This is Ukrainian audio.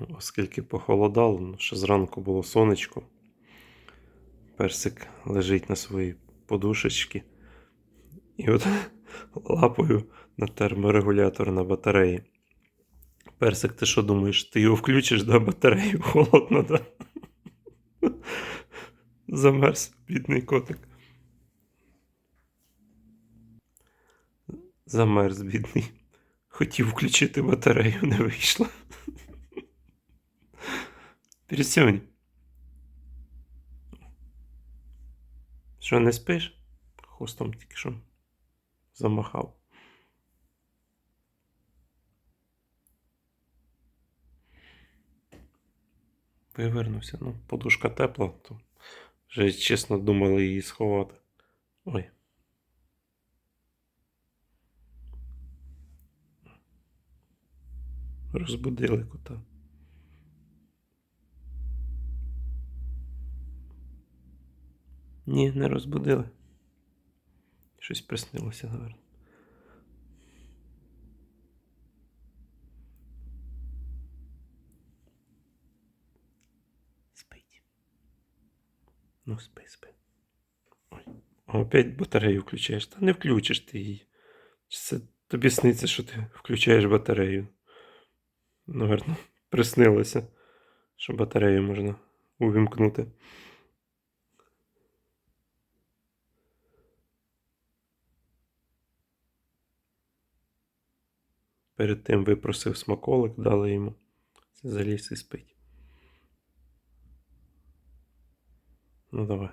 Ну, Оскільки похолодало, ну, ще зранку було сонечко. Персик лежить на своїй подушечці. І от лапою на терморегулятор на батареї. Персик, ти що думаєш? Ти його включиш до батареї холодно, да? Замерз, бідний котик. Замерз, бідний. Хотів включити батарею, не вийшло. Пересьонь. Що, не спиш? Хвостом тільки що замахав. Вивернувся. Ну, подушка тепла, то вже чесно думали її сховати. Ой. Розбудили кота. Ні, не розбудили. Щось приснилося, наверное. Спить. Ну, спи, спи. Ой. Опять батарею включаєш. Та не включиш ти її. Чи Це тобі сниться, що ти включаєш батарею. Наверно, приснилося, що батарею можна увімкнути. Перед тим випросив смаколик, дали йому. Це Заліз і спить. Ну давай.